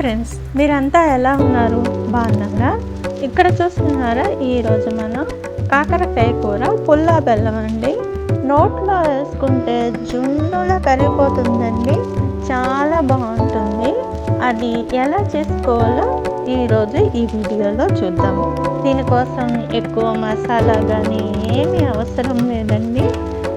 Friends మీరంతా ఎలా ఉన్నారు? బాగున్నారా? ఇక్కడ చూస్తున్నారా? ఈరోజు మనం కాకరకాయ కూర పుల్లా బెల్లం అండి. నోట్లో వేసుకుంటే జున్నులా కరిగిపోతుందండి. చాలా బాగుంటుంది. అది ఎలా చేసుకోవాలో ఈరోజు ఈ వీడియోలో చూద్దాము దీనికోసం ఎక్కువ మసాలా కానీ ఏమీ అవసరం లేదండి.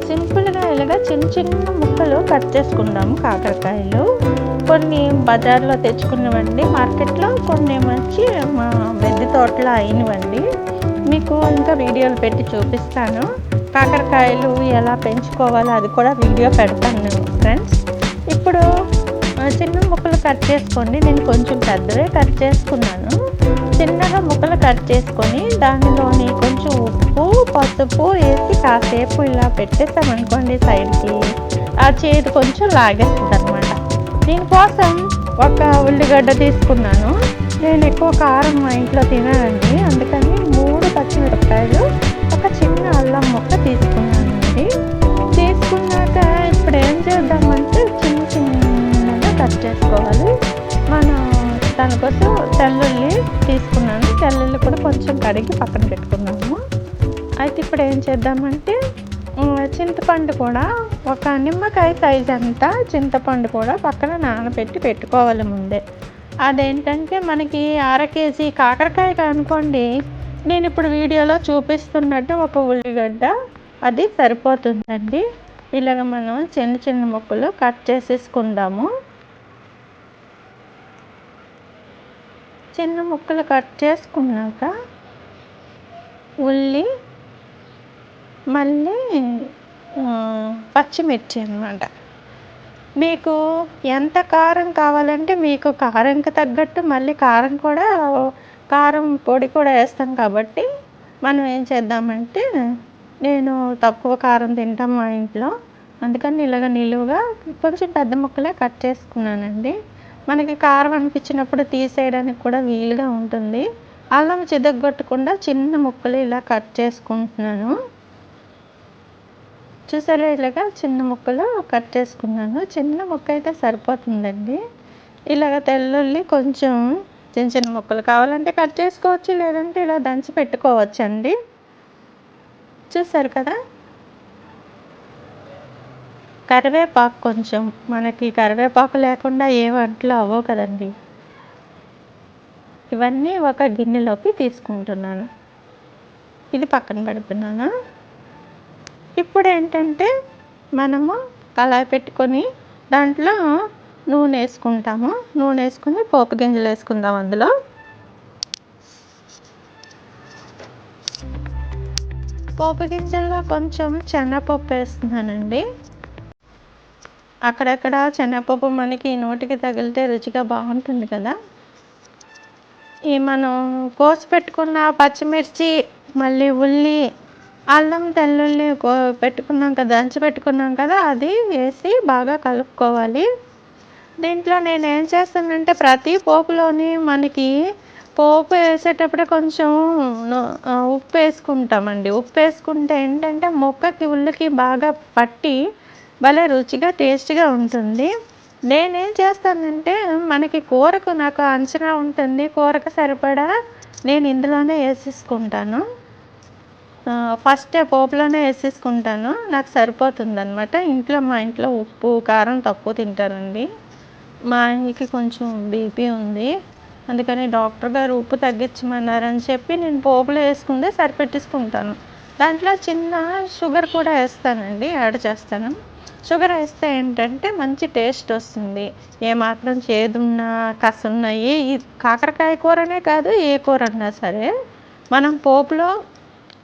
సింపుల్గా ఇలాగా చిన్న చిన్న ముక్కలు కట్ చేసుకుందాము కాకరకాయలు. కొన్ని బజార్లో తెచ్చుకున్నవండి. మార్కెట్లో కొన్ని మంచి మా మెద్ది తోటలో అయినవండి. మీకు ఇంకా వీడియోలు పెట్టి చూపిస్తాను. కాకరకాయలు ఎలా పెంచుకోవాలో అది కూడా వీడియో పెడతాను ఫ్రెండ్స్. ఇప్పుడు చిన్న ముక్కలు కట్ చేసుకోండి. నేను కొంచెం పెద్దవే కట్ చేసుకున్నాను. చిన్నగా ముక్కలు కట్ చేసుకొని దానిలోని కొంచెం ఉప్పు పసుపు వేసి కాసేపు ఇలా పెట్టేస్తామనుకోండి సైడ్కి. ఆ చేతి కొంచెం లాగేస్తుంది అనమాట దీనికోసం ఒక ఉల్లిగడ్డ తీసుకున్నాను. నేను ఎక్కువ కారం మా ఇంట్లో తినానండి. అందుకని మూడు పచ్చిమిరపకాయలు ఒక చిన్న అల్లం ముక్క తీసుకున్నాను కడిగి పక్కన పెట్టుకున్నాము. అయితే ఇప్పుడు ఏం చేద్దామంటే చింతపండు కూడా ఒక నిమ్మకాయ సైజ్ అంతా చింతపండు కూడా పక్కన నానబెట్టి పెట్టుకోవాలి ముందే. అదేంటంటే మనకి అర కేజీ కాకరకాయ అనుకోండి నేను ఇప్పుడు వీడియోలో చూపిస్తున్నట్టు ఒక ఉల్లిగడ్డ అది సరిపోతుందండి. ఇలాగ మనం చిన్న చిన్న ముక్కలు కట్ చేసేసుకుందాము. చిన్న ముక్కలు కట్ చేసుకున్నాక ఉల్లి మళ్ళీ పచ్చిమిర్చి అన్నమాట. మీకు ఎంత కారం కావాలంటే మీకు కారంకి తగ్గట్టు మళ్ళీ కారం కూడా కారం పొడి కూడా వేస్తాం కాబట్టి మనం ఏం చేద్దామంటే నేను తక్కువ కారం తింటాం మా ఇంట్లో. అందుకని ఇలాగ నిలువుగా కొంచెం పెద్ద ముక్కలే కట్ చేసుకున్నానండి. మనకి కారం అనిపించినప్పుడు తీసేయడానికి కూడా వీలుగా ఉంటుంది. అల్లం చిదగొట్టకుండా చిన్న ముక్కలు ఇలా కట్ చేసుకుంటున్నాను. చూసారా ఇలాగా చిన్న ముక్కలు కట్ చేసుకున్నాను. చిన్న ముక్క అయితే సరిపోతుందండి. ఇలాగ తెల్లుల్లి కొంచెం చిన్న చిన్న ముక్కలు కావాలంటే కట్ చేసుకోవచ్చు లేదంటే ఇలా దంచి పెట్టుకోవచ్చు అండి చూసారు కదా? కరివేపాకు కొంచెం మనకి కరివేపాకు లేకుండా ఏ వంటలు అవ్వవు కదండి. ఇవన్నీ ఒక గిన్నెలోకి తీసుకుంటున్నాను. ఇది పక్కన పెడుతున్నాను. ఇప్పుడు ఏంటంటే మనము కళాయి పెట్టుకొని దాంట్లో నూనె వేసుకుంటాము. నూనె వేసుకుని పోపు గింజలు వేసుకుందాం అందులో. పోపు గింజల్లో కొంచెం శనగపప్పు వేస్తున్నానండి. అక్కడక్కడ శనగపప్పు మనకి నోటికి తగిలితే రుచిగా బాగుంటుంది కదా. ఈ మనం కోసి పెట్టుకున్న పచ్చిమిర్చి మళ్ళీ ఉల్లి అల్లం తెల్లుల్లి కో పెట్టుకున్నాం కదా దంచి పెట్టుకున్నాం కదా అది వేసి బాగా కలుపుకోవాలి. దీంట్లో నేను ఏం చేస్తానంటే ప్రతి పోపులోని మనకి పోపు వేసేటప్పుడే కొంచెం ఉప్పు వేసుకుంటామండి. ఉప్పు వేసుకుంటే ఏంటంటే మొక్కకి ఉల్లికి బాగా పట్టి భలే రుచిగా టేస్ట్గా ఉంటుంది. నేనేం చేస్తానంటే మనకి కూరకు నాకు అంచనా ఉంటుంది కూరకు సరిపడా నేను ఇందులోనే వేసేసుకుంటాను. ఫస్టే పోపులోనే వేసేసుకుంటాను నాకు సరిపోతుంది అనమాట ఇంట్లో మా ఇంట్లో ఉప్పు కారం తక్కువ తింటారండి. మా ఆయనకి కొంచెం బీపీ ఉంది. అందుకని డాక్టర్ గారు ఉప్పు తగ్గించమన్నారని చెప్పి నేను పోపులో వేసుకుందే సరిపెట్టేసుకుంటాను. దాంట్లో చిన్న షుగర్ కూడా వేస్తానండి యాడ్ చేస్తాను. షుగర్ వేస్తే ఏంటంటే మంచి టేస్ట్ వస్తుంది. ఏమాత్రం చేదున్నా కసున్నా ఏ ఈ కాకరకాయ కూరనే కాదు ఏ కూర అన్నా సరే మనం పోపులో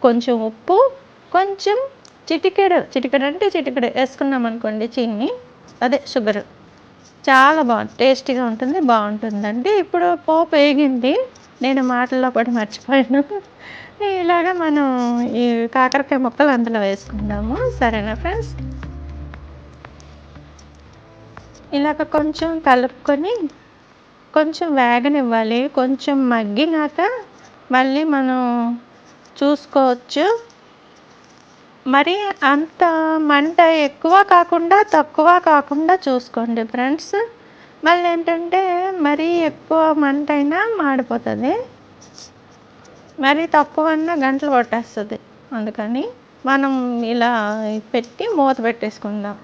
కొంచెం ఉప్పు కొంచెం చిటికెడు చిటికెడు అంటే చిటికెడు వేసుకున్నాం అనుకోండి చిన్ని అదే షుగర్. చాలా బాగుంది టేస్టీగా ఉంటుంది బాగుంటుందండి. ఇప్పుడు పోపు వేగింది. నేను మాటల్లో పడి మర్చిపోయాను. ఇలాగా మనం ఈ కాకరకాయ ముక్కలు అందులో వేసుకుందాము. సరేనా ఫ్రెండ్స్? ఇలాగ కొంచెం కలుపుకొని కొంచెం వేగనివ్వాలి. కొంచెం మగ్గినాక మళ్ళీ మనం చూసుకోవచ్చు. మరి అంత మంట ఎక్కువ కాకుండా తక్కువ కాకుండా చూసుకోండి ఫ్రెండ్స్. మళ్ళీ ఏంటంటే మరీ ఎక్కువ మంట అయినా మాడిపోతుంది. మరీ తక్కువ అన్నా గంటలు పట్టేస్తుంది అందుకని మనం ఇలా పెట్టి మూత పెట్టేసుకుందాం.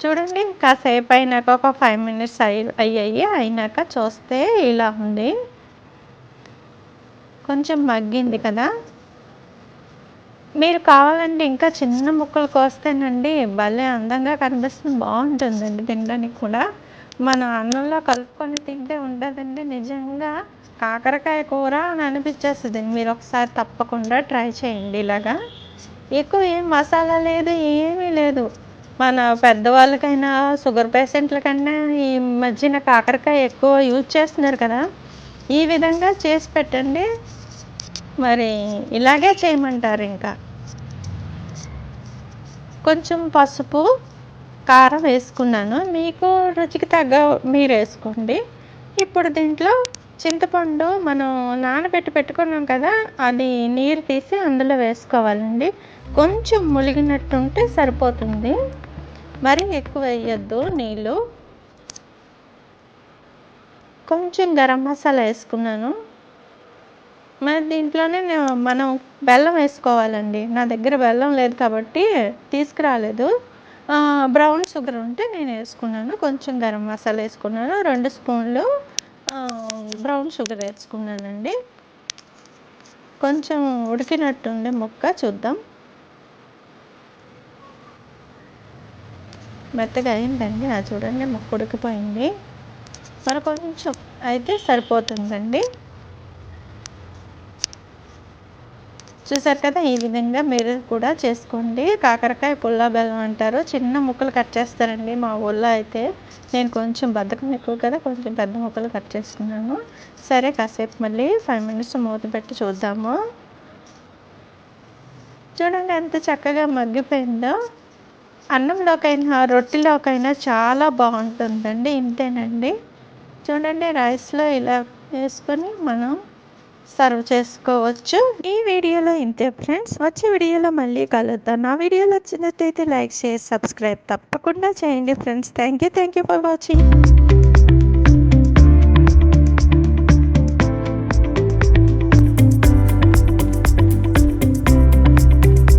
చూడండి కాసేపు అయినాక ఒక ఫైవ్ మినిట్స్ అయ్యి అయ్యాయి. అయినాక చూస్తే ఇలా ఉంది. కొంచెం మగ్గింది కదా. మీరు కావాలంటే ఇంకా చిన్న ముక్కలు కోస్తేనండి భలే అందంగా కనిపిస్తుంది. బాగుంటుందండి తినడానికి కూడా. మన అన్నంలో కలుపుకొని తింటే ఉండదండి. నిజంగా కాకరకాయ కూర అని అనిపించేస్తుంది. మీరు ఒకసారి తప్పకుండా ట్రై చేయండి ఇలాగా. ఎక్కువ ఏం మసాలా లేదు ఏమీ లేదు. మన పెద్దవాళ్ళకైనా షుగర్ పేషెంట్లకైనా ఈ మధ్యన కాకరకాయ ఎక్కువ యూజ్ చేస్తున్నారు కదా ఈ విధంగా చేసి పెట్టండి. మరి ఇలాగే చేయమంటారు ఇంకా. కొంచెం పసుపు కారం వేసుకున్నాను. మీకు రుచికి తగ్గ మీరు వేసుకోండి. ఇప్పుడు దీంట్లో చింతపండు మనం నానబెట్టి పెట్టుకున్నాం కదా అది నీరు తీసి అందులో వేసుకోవాలండి. కొంచెం ములిగినట్టుంటే సరిపోతుంది. మరీ ఎక్కువ వేయద్దు నీళ్ళు. కొంచెం గరం మసాలా వేసుకున్నాను. మరి దీంట్లోనే మనం బెల్లం వేసుకోవాలండి. నా దగ్గర బెల్లం లేదు కాబట్టి తీసుకురాలేదు. బ్రౌన్ షుగర్ ఉంటే నేను వేసుకున్నాను. కొంచెం గరం మసాలా వేసుకున్నాను. రెండు స్పూన్లు బ్రౌన్ షుగర్ వేసుకున్నానండి. కొంచెం ఉడికినట్టుంది ముక్క చూద్దాం. మెత్తగా అయిందండి అది చూడండి మాకు ఉడికిపోయింది. మరి కొంచెం అయితే సరిపోతుందండి. చూసారు కదా ఈ విధంగా మీరు కూడా చేసుకోండి. కాకరకాయ పుల్ల బెల్లం అంటారు. చిన్న ముక్కలు కట్ చేస్తారండి మా ఊళ్ళో అయితే. నేను కొంచెం బద్ధకం ఎక్కువ కదా కొంచెం పెద్ద ముక్కలు కట్ చేస్తున్నాను. సరే కాసేపు మళ్ళీ ఫైవ్ మినిట్స్ మూత పెట్టి చూద్దాము. చూడండి ఎంత చక్కగా మగ్గిపోయిందో. అన్నంలోకైనా రొట్టెలోకైనా చాలా బాగుంటుందండి ఇంతేనండి. చూడండి రైస్లో ఇలా వేసుకొని మనం సర్వ్ చేసుకోవచ్చు. ఈ వీడియోలో ఇంతే ఫ్రెండ్స్. వచ్చే వీడియోలో మళ్ళీ కలుద్దాం. నా వీడియోలో నచ్చినట్టయితే లైక్ చేసి సబ్స్క్రైబ్ తప్పకుండా చేయండి friends. Thank you thank you for watching.